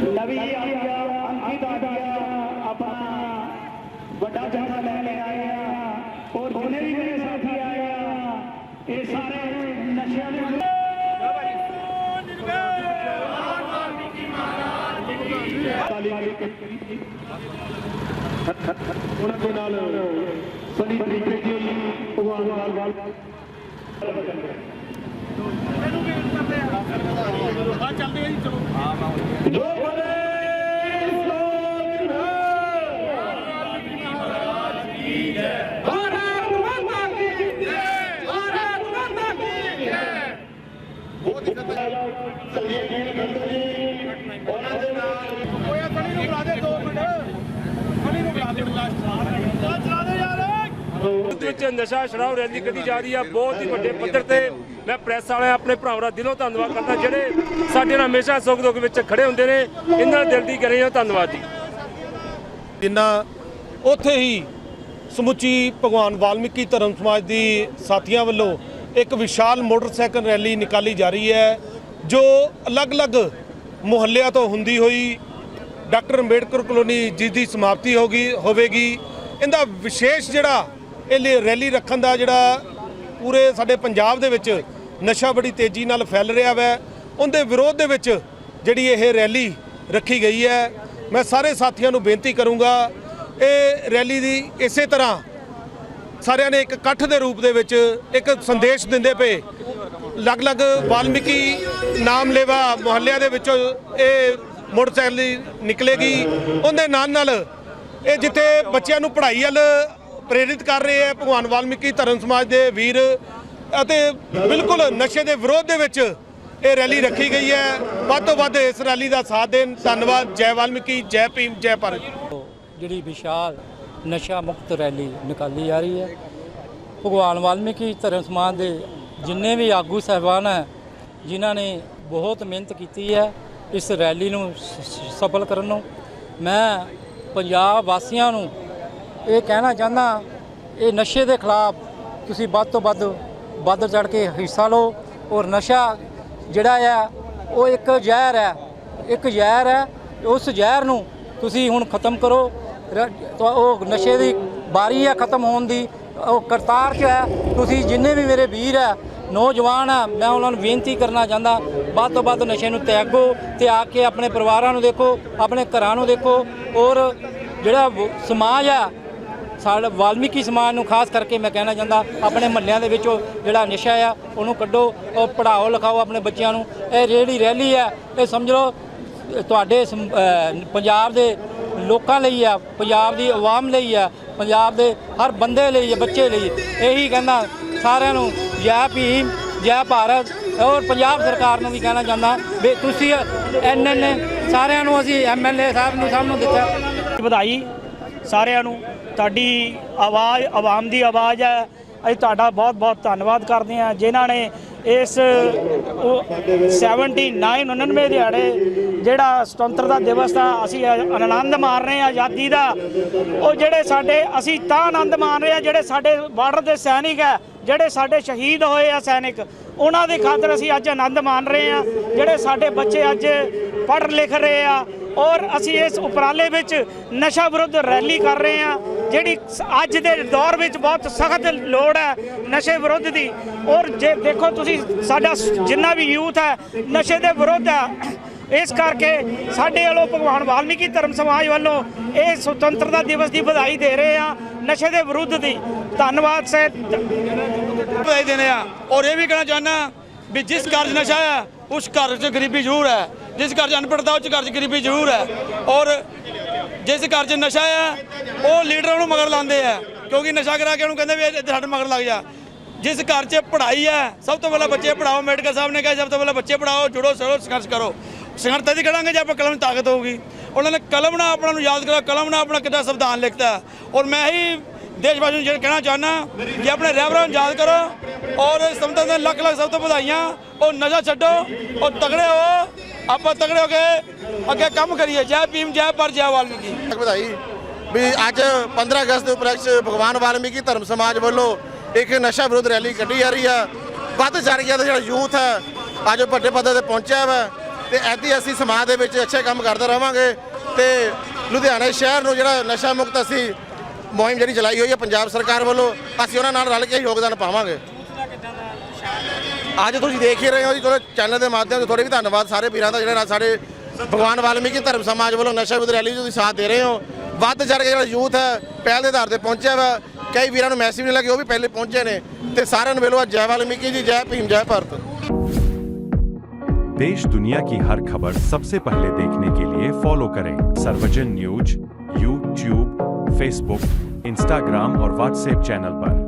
ਨਵੀਂ ਆਇਆ ਅੰਕਿਤ ਆਇਆ ਆਪਣਾ ਵੱਡਾ ਜਹਾਜ਼ ਲੈ ਲੈ ਆਇਆ ਔਰ ਜਿੰਨੇ ਵੀ ਮੇਰੇ ਸਾਥੀ ਆਇਆ ਇਹ ਸਾਰੇ ਨਸ਼ਿਆਂ ਦੇ ਉਹਨਾਂ ਦੇ ਨਾਲ ਸਨੀ ਤਰੀਕੇ ਜੀ, ਭਗਵਾਨ ਵਾਲ ਵਾਲ ਜੋ ਬੋਲੇ ਵਿੱਚ ਨਸ਼ਾ ਛਡਾਓ ਰੈਲੀ ਕੱਢੀ ਜਾ ਰਹੀ ਆ, ਬਹੁਤ ਹੀ ਵੱਡੇ ਪੱਧਰ ਤੇ ਮੈਂ ਪ੍ਰੈਸ ਵਾਲਿਆਂ, ਆਪਣੇ ਭਰਾਵਾਂ ਦਾ ਦਿਲੋਂ ਧੰਨਵਾਦ ਕਰਦਾ। ਜਿਹੜੇ ਸਾਡੇ ਨਾਲ ਹਮੇਸ਼ਾ ਸੁੱਖ ਦੁੱਖ ਵਿੱਚ ਖੜੇ ਹੁੰਦੇ ਨੇ, ਇਹਨਾਂ ਦਿਲ ਦੀ ਕਰੇ ਆ ਧੰਨਵਾਦ ਜੀ। ਜਿੰਨਾ ਉੱਥੇ ਹੀ ਸਮੁੱਚੀ ਭਗਵਾਨ ਵਾਲਮੀਕੀ ਧਰਮ ਸਮਾਜ ਦੀ ਸਾਥੀਆਂ ਵੱਲੋਂ ਇੱਕ ਵਿਸ਼ਾਲ ਮੋਟਰਸਾਈਕਲ ਰੈਲੀ ਨਿਕਾਲੀ ਜਾ ਰਹੀ ਹੈ, ਜੋ ਅਲੱਗ-ਅਲੱਗ ਮੁਹੱਲਿਆਂ ਤੋਂ ਹੁੰਦੀ ਹੋਈ ਡਾਕਟਰ ਅੰਬੇਡਕਰ ਕਲੋਨੀ ਜਿਸ ਦੀ ਸਮਾਪਤੀ ਹੋਗੀ ਹੋਵੇਗੀ। ਇਹਦਾ ਵਿਸ਼ੇਸ਼ ਜਿਹੜਾ ਇਹ ਲਈ ਰੈਲੀ ਰੱਖਣ ਦਾ ਜਿਹੜਾ ਪੂਰੇ ਸਾਡੇ ਪੰਜਾਬ ਦੇ ਵਿੱਚ ਨਸ਼ਾ ਬੜੀ ਤੇਜ਼ੀ ਨਾਲ ਫੈਲ ਰਿਹਾ ਵੈ। ਉਹਦੇ ਵਿਰੋਧ ਦੇ ਵਿੱਚ ਜਿਹੜੀ ਇਹ ਰੈਲੀ ਰੱਖੀ ਗਈ ਹੈ, ਮੈਂ ਸਾਰੇ ਸਾਥੀਆਂ ਨੂੰ ਬੇਨਤੀ ਕਰੂੰਗਾ, ਇਹ ਰੈਲੀ ਦੀ ਇਸੇ ਤਰ੍ਹਾਂ ਸਾਰਿਆਂ ਨੇ ਇੱਕ ਇਕੱਠ ਦੇ ਰੂਪ ਦੇ ਵਿੱਚ ਇੱਕ ਸੰਦੇਸ਼ ਦਿੰਦੇ ਪਏ। ਅਲੱਗ-ਅਲੱਗ ਵਾਲਮੀਕੀ ਨਾਮ ਲੇਵਾ ਮੁਹੱਲਿਆਂ ਦੇ ਵਿੱਚੋਂ ਇਹ ਮੋਟਰਸਾਈਕਲ ਨਿਕਲੇਗੀ। ਉਹਦੇ ਨਾਲ ਨਾਲ ਇਹ ਜਿੱਥੇ ਬੱਚਿਆਂ ਨੂੰ ਪੜ੍ਹਾਈ ਵੱਲ ਪ੍ਰੇਰਿਤ ਕਰ ਰਹੇ ਹੈ ਭਗਵਾਨ ਵਾਲਮੀਕੀ ਧਰਮ ਸਮਾਜ ਦੇ ਵੀਰ ਅਤੇ ਬਿਲਕੁਲ ਨਸ਼ੇ ਦੇ ਵਿਰੋਧ ਦੇ ਵਿੱਚ ਇਹ ਰੈਲੀ ਰੱਖੀ ਗਈ ਹੈ। ਵੱਧ ਤੋਂ ਵੱਧ ਇਸ ਰੈਲੀ ਦਾ ਸਾਥ ਦੇਣ। ਧੰਨਵਾਦ। ਜੈ ਵਾਲਮੀਕੀ, ਜੈ ਭੀਮ, ਜੈ ਭਾਰਤ। ਜਿਹੜੀ ਵਿਸ਼ਾਲ ਨਸ਼ਾ ਮੁਕਤ ਰੈਲੀ ਨਿਕਾਲੀ ਜਾ ਰਹੀ ਹੈ। ਭਗਵਾਨ ਵਾਲਮੀਕੀ ਧਰਮ ਸਮਾਜ ਦੇ ਜਿੰਨੇ ਵੀ ਆਗੂ ਸਹਿਬਾਨ ਹੈ, ਜਿਨ੍ਹਾਂ ਨੇ ਬਹੁਤ ਮਿਹਨਤ ਕੀਤੀ ਹੈ ਇਸ ਰੈਲੀ ਨੂੰ ਸਫਲ ਕਰਨ ਨੂੰ, ਮੈਂ ਪੰਜਾਬ ਵਾਸੀਆਂ ਨੂੰ ਇਹ ਕਹਿਣਾ ਚਾਹੁੰਦਾ, ਇਹ ਨਸ਼ੇ ਦੇ ਖਿਲਾਫ ਤੁਸੀਂ ਵੱਧ ਤੋਂ ਵੱਧ ਵੱਧ ਚੜ ਕੇ ਹਿੱਸਾ ਲਓ। ਔਰ ਨਸ਼ਾ ਜਿਹੜਾ ਆ, ਉਹ ਇੱਕ ਜ਼ਹਿਰ ਹੈ ਇੱਕ ਜ਼ਹਿਰ ਹੈ ਉਸ ਜ਼ਹਿਰ ਨੂੰ ਤੁਸੀਂ ਹੁਣ ਖਤਮ ਕਰੋ। ਉਹ ਨਸ਼ੇ ਦੀ ਬਾਰੀ ਹੈ ਖਤਮ ਹੋਣ ਦੀ। ਉਹ ਕਰਤਾਰ 'ਚ ਹੈ ਤੁਸੀਂ ਜਿੰਨੇ ਵੀ ਮੇਰੇ ਵੀਰ ਹੈ ਨੌਜਵਾਨ ਆ, ਮੈਂ ਉਹਨਾਂ ਨੂੰ ਬੇਨਤੀ ਕਰਨਾ ਚਾਹੁੰਦਾ, ਵੱਧ ਤੋਂ ਵੱਧ ਨਸ਼ੇ ਨੂੰ ਤਿਆਗੋ ਤੇ ਆ ਕੇ ਆਪਣੇ ਪਰਿਵਾਰਾਂ ਨੂੰ ਦੇਖੋ, ਆਪਣੇ ਘਰਾਂ ਨੂੰ ਦੇਖੋ। ਔਰ ਜਿਹੜਾ ਸਮਾਜ ਆ ਸਾਡਾ ਵਾਲਮੀਕੀ ਸਮਾਜ ਨੂੰ ਖਾਸ ਕਰਕੇ ਮੈਂ ਕਹਿਣਾ ਚਾਹੁੰਦਾ, ਆਪਣੇ ਮਹੱਲਿਆਂ ਦੇ ਵਿੱਚੋਂ ਜਿਹੜਾ ਨਸ਼ਾ ਆ, ਉਹਨੂੰ ਕੱਢੋ, ਉਹ ਪੜਾਓ ਲਿਖਾਓ ਆਪਣੇ ਬੱਚਿਆਂ ਨੂੰ। ਇਹ ਜਿਹੜੀ ਰੈਲੀ ਆ, ਇਹ ਸਮਝ ਲਓ ਤੁਹਾਡੇ ਸਮ- ਪੰਜਾਬ ਦੇ ਲੋਕਾਂ ਲਈ ਆ, ਪੰਜਾਬ ਦੀ ਆਵਾਮ ਲਈ ਆ, ਪੰਜਾਬ ਦੇ ਹਰ ਬੰਦੇ ਲਈ ਆ, ਬੱਚੇ ਲਈ। ਇਹੀ ਕਹਿੰਦਾ ਸਾਰਿਆਂ ਨੂੰ, ਜੈ ਭੀਮ, ਜੈ ਭਾਰਤ। ਔਰ ਪੰਜਾਬ ਸਰਕਾਰ ਨੂੰ ਵੀ ਕਹਿਣਾ ਚਾਹੁੰਦਾ ਵੀ ਤੁਸੀਂ ਐਨਐਨ ਸਾਰਿਆਂ ਨੂੰ ਅਸੀਂ ਐਮਐਲਏ ਸਾਹਿਬ ਨੂੰ ਸਭ ਨੂੰ ਦਿੱਤਾ। ਵਧਾਈ ਸਾਰਿਆਂ ਨੂੰ ਤੁਹਾਡੀ ਆਵਾਜ਼, ਆਵਾਮ ਦੀ ਆਵਾਜ਼ ਹੈ। ਅਸੀਂ ਤੁਹਾਡਾ ਬਹੁਤ ਬਹੁਤ ਧੰਨਵਾਦ ਕਰਦੇ ਹਾਂ। ਜਿਨ੍ਹਾਂ ਨੇ ਇਸ, ਉਹ 79 99 ਦਿਹਾੜੇ ਜਿਹੜਾ ਸੁਤੰਤਰਤਾ ਦਿਵਸ ਦਾ ਅਸੀਂ ਆਨੰਦ ਮਾਣ ਰਹੇ ਹਾਂ, ਆਜ਼ਾਦੀ ਦਾ, ਉਹ ਜਿਹੜੇ ਸਾਡੇ, ਅਸੀਂ ਤਾਂ ਆਨੰਦ ਮਾਣ ਰਹੇ ਹਾਂ ਜਿਹੜੇ ਸਾਡੇ ਬਾਰਡਰ ਦੇ ਸੈਨਿਕ ਹੈ, ਜਿਹੜੇ ਸਾਡੇ ਸ਼ਹੀਦ ਹੋਏ ਆ ਸੈਨਿਕ, ਉਹਨਾਂ ਦੀ ਖਾਤਰ ਅਸੀਂ ਅੱਜ ਆਨੰਦ ਮਾਣ ਰਹੇ ਹਾਂ। ਜਿਹੜੇ ਸਾਡੇ ਬੱਚੇ ਅੱਜ ਪੜ੍ਹ ਲਿਖ ਰਹੇ ਆ ਔਰ ਅਸੀਂ ਇਸ ਉਪਰਾਲੇ ਵਿੱਚ ਨਸ਼ਾ ਵਿਰੁੱਧ ਰੈਲੀ ਕਰ ਰਹੇ ਹਾਂ, ਜਿਹੜੀ ਅੱਜ ਦੇ ਦੌਰ ਵਿੱਚ ਬਹੁਤ ਸਖਤ ਲੋੜ ਹੈ ਨਸ਼ੇ ਵਿਰੁੱਧ ਦੀ। ਔਰ ਜੇ ਦੇਖੋ ਤੁਸੀਂ, ਸਾਡਾ ਜਿੰਨਾ ਵੀ ਯੂਥ ਹੈ, ਨਸ਼ੇ ਦੇ ਵਿਰੁੱਧ ਹੈ। ਇਸ ਕਰਕੇ ਸਾਡੇ ਵੱਲੋਂ ਭਗਵਾਨ ਵਾਲਮੀਕੀ ਧਰਮ ਸਮਾਜ ਵੱਲੋਂ ਇਹ ਸੁਤੰਤਰਤਾ ਦਿਵਸ ਦੀ ਵਧਾਈ ਦੇ ਰਹੇ ਆ ਨਸ਼ੇ ਦੇ ਵਿਰੁੱਧ ਦੀ। ਧੰਨਵਾਦ, ਸਹਿਤ। ਵਧਾਈ ਦੇਣੇ ਆ। ਔਰ ਇਹ ਵੀ ਕਹਿਣਾ ਚਾਹੁੰਦਾ ਵੀ ਜਿਸ ਘਰ 'ਚ ਨਸ਼ਾ ਹੈ, ਉਸ ਘਰ 'ਚ ਗਰੀਬੀ ਜ਼ਰੂਰ ਹੈ। ਜਿਸ ਘਰ 'ਚ ਅਨਪੜ੍ਹਤਾ 'ਚ ਘਰ 'ਚ ਗਰੀਬੀ ਜ਼ਰੂਰ ਹੈ। ਔਰ ਜਿਸ ਘਰ 'ਚ ਨਸ਼ਾ ਹੈ, ਉਹ ਲੀਡਰਾਂ ਨੂੰ ਮਗਰ ਲਾਉਂਦੇ ਆ ਕਿਉਂਕਿ ਨਸ਼ਾ ਕਰਾ ਕੇ ਉਹਨੂੰ ਕਹਿੰਦੇ ਵੀ ਇੱਧਰ ਸਾਡੇ ਮਗਰ ਲੱਗ ਜਾ। ਜਿਸ ਘਰ 'ਚ ਪੜ੍ਹਾਈ ਹੈ, ਸਭ ਤੋਂ ਪਹਿਲਾਂ ਬੱਚੇ ਪੜਾਓ ਅੰਬੇਡਕਰ ਸਾਹਿਬ ਨੇ ਕਿਹਾ ਸਭ ਤੋਂ ਪਹਿਲਾਂ ਬੱਚੇ ਪੜਾਓ ਜੁੜੋ, ਸਰੋ, ਸੰਘਰਸ਼ ਕਰੋ। ਸੰਘਰਸ਼ ਤਦ ਹੀ ਕਰਾਂਗੇ ਜੇ ਆਪਾਂ ਕਲਮ ਦੀ ਤਾਕਤ ਹੋਊਗੀ। ਉਹਨਾਂ ਨੇ ਕਲਮ ਨਾਲ ਆਪਣਾ ਨੂੰ ਯਾਦ ਕਰੋ ਕਲਮ ਨਾਲ ਆਪਣਾ ਕਿੱਦਾਂ ਸੰਵਿਧਾਨ ਲਿਖਤਾ। ਔਰ ਮੈਂ ਹੀ ਦੇਸ਼ ਵਾਸੀਆਂ ਨੂੰ ਕਹਿਣਾ ਚਾਹੁੰਦਾ ਕਿ ਆਪਣੇ ਰਹਿਬਰਾਂ ਨੂੰ ਯਾਦ ਕਰੋ, ਔਰ ਸੰਤਾਂ ਦੇ ਲੱਖ ਲੱਖ ਸਭ ਤੋਂ ਵਧਾਈਆਂ, ਉਹ ਨਸ਼ਾ ਛੱਡੋ ਔਰ ਤਗੜੇ ਹੋ ਆਪਾਂ ਤਗੜੇ ਹੋ ਕੇ ਅੱਗੇ ਕੰਮ ਕਰੀਏ, ਜੈ ਭੀਮ, ਜੈ ਪਰ, ਜੈ ਵਾਲਮੀਕੀ। ਤੱਕ ਵਧਾਈ ਵੀ ਅੱਜ 15 ਅਗਸਤ ਦੇ ਉਪਲਕਸ਼ ਭਗਵਾਨ ਵਾਲਮੀਕੀ ਧਰਮ ਸਮਾਜ ਵੱਲੋਂ ਇੱਕ ਨਸ਼ਾ ਵਿਰੋਧ ਰੈਲੀ ਕੱਢੀ ਜਾ ਰਹੀ ਆ। ਵੱਧ ਚੜ ਗਿਆ ਤੇ ਜਿਹੜਾ ਯੂਥ ਹੈ ਅੱਜ ਵੱਡੇ ਪੱਧਰ ਤੇ ਪਹੁੰਚਿਆ ਵਾ ਤੇ ਐਦੀ ਅਸੀਂ ਸਮਾਜ ਦੇ ਵਿੱਚ ਅੱਛੇ ਕੰਮ ਕਰਦੇ ਰਵਾਂਗੇ ਤੇ ਲੁਧਿਆਣਾ ਸ਼ਹਿਰ ਨੂੰ ਜਿਹੜਾ ਨਸ਼ਾ ਮੁਕਤ ਅਸੀਂ ਮੁਹਿੰਮ ਜਿਹੜੀ ਚਲਾਈ ਹੋਈ ਹੈ ਪੰਜਾਬ ਸਰਕਾਰ ਵੱਲੋਂ, ਅਸੀਂ ਉਹਨਾਂ ਨਾਲ ਰਲ ਕੇ ਯੋਗਦਾਨ ਪਾਵਾਂਗੇ। ਅੱਜ ਤੁਸੀਂ ਦੇਖ ਹੀ ਰਹੇ ਹੋ ਜੀ ਚਲੋ ਚੈਨਲ ਦੇ ਮਾਧਿਅਮ ਤੋਂ ਤੁਹਾਡੇ ਵੀ ਧੰਨਵਾਦ ਸਾਰੇ ਵੀਰਾਂ ਦਾ ਜਿਹੜੇ ਨਾਲ ਸਾਡੇ ਭਗਵਾਨ ਵਾਲਮੀਕੀ ਧਰਮ ਸਮਾਜ ਵੱਲੋਂ ਨਸ਼ਾ ਵਿਰੋਧੀ ਰੈਲੀ 'ਚ ਤੁਸੀਂ ਸਾਥ ਦੇ ਰਹੇ ਹੋ ਵੱਧ ਚੜ ਕੇ ਜਿਹੜਾ ਯੂਥ ਹੈ ਪਹਿਲ ਦੇ ਆਧਾਰ ਤੇ ਪਹੁੰਚਿਆ ਵਾ ਕਈ ਵੀਰਾਂ ਨੂੰ ਮੈਸੇਜ ਨਹੀਂ ਲੱਗੇ ਉਹ ਵੀ ਪਹਿਲੇ ਪਹੁੰਚੇ ਨੇ ਤੇ ਸਾਰਿਆਂ ਨੂੰ ਮਿਲੋ ਜੈ ਵਾਲਮੀਕੀ ਜੀ ਜੈ ਭੀਮ ਜੈ ਭਾਰਤ देश दुनिया की हर खबर सबसे पहले देखने के लिए फॉलो करें Sarvajan news YouTube Facebook Instagram और व्हाट्सएप चैनल पर